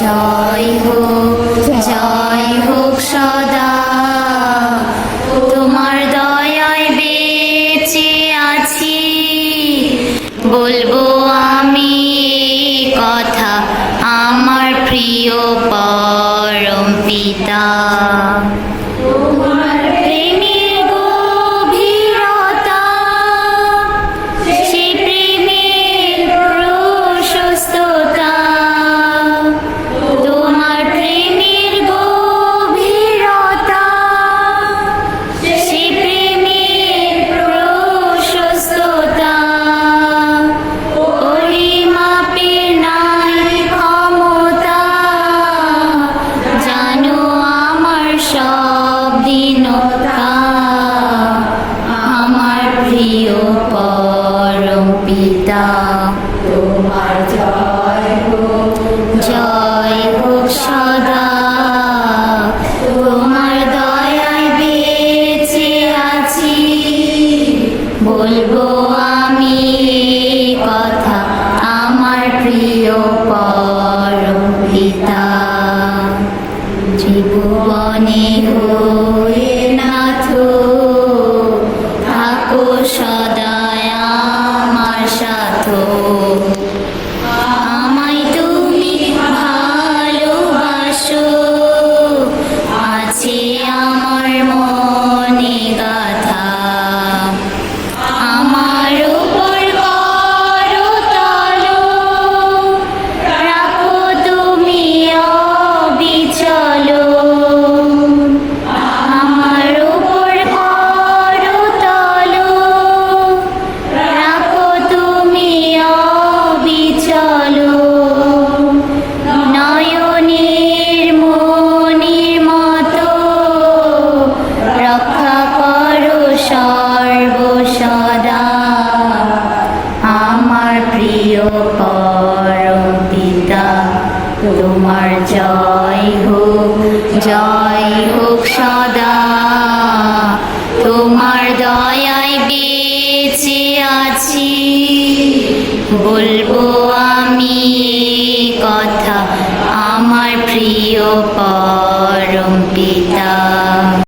জয় হোক জয় হোক সদা। তোমার দয়ায় বেঁচে আছি। বলব আমি কথা আমার প্রিয় পরম আমার প্রিয় পরম পিতা। তোমার জয় হোক জয় হোক সদা। তোমার দয়ায় বেঁচে আছি। বলব আমি কথা আমার প্রিয় পরম পিতা। তোমার জয় হোক জয় হোক সদা। তোমার দয়ায় বেঁচে আছি। বলব আমি কথা আমার প্রিয় পরম পিতা